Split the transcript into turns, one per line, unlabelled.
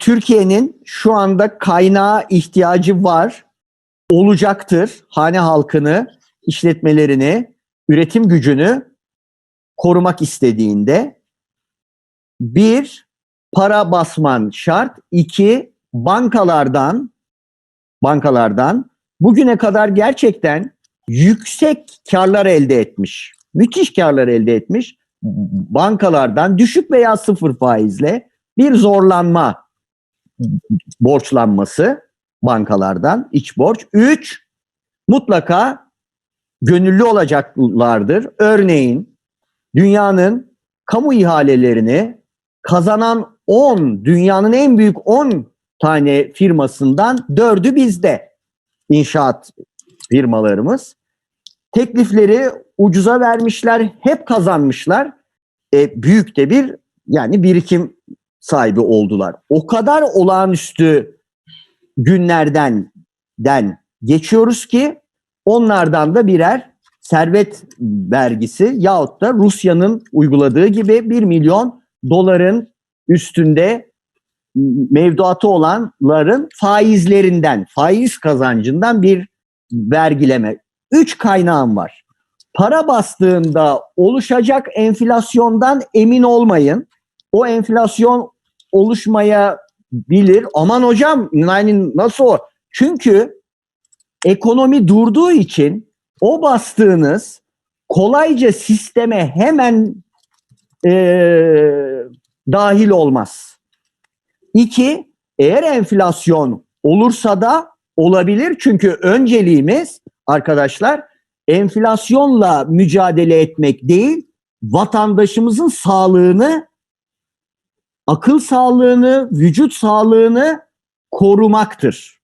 Türkiye'nin şu anda kaynağa ihtiyacı var, olacaktır. Hane halkını, işletmelerini, üretim gücünü korumak istediğinde bir, para basman şart. iki bankalardan bankalardan bugüne kadar gerçekten yüksek karlar elde etmiş. Müthiş karlar elde etmiş. Bankalardan düşük veya sıfır faizle bir zorlanma borçlanması bankalardan iç borç. Üç, mutlaka gönüllü olacaklardır. Örneğin dünyanın kamu ihalelerini kazanan 10, dünyanın en büyük 10 tane firmasından dördü bizde. İnşaat firmalarımız. Teklifleri ucuza vermişler, hep kazanmışlar. E, büyük de bir yani birikim sahibi oldular. O kadar olağanüstü günlerden den geçiyoruz ki onlardan da birer servet vergisi yahut da Rusya'nın uyguladığı gibi 1 milyon doların üstünde mevduatı olanların faizlerinden, faiz kazancından bir vergileme. Üç kaynağım var. Para bastığında oluşacak enflasyondan emin olmayın. O enflasyon oluşmaya bilir. Aman hocam yani nasıl o? Çünkü ekonomi durduğu için o bastığınız kolayca sisteme hemen ee, dahil olmaz. İki, eğer enflasyon olursa da olabilir. Çünkü önceliğimiz arkadaşlar enflasyonla mücadele etmek değil, vatandaşımızın sağlığını, akıl sağlığını, vücut sağlığını korumaktır.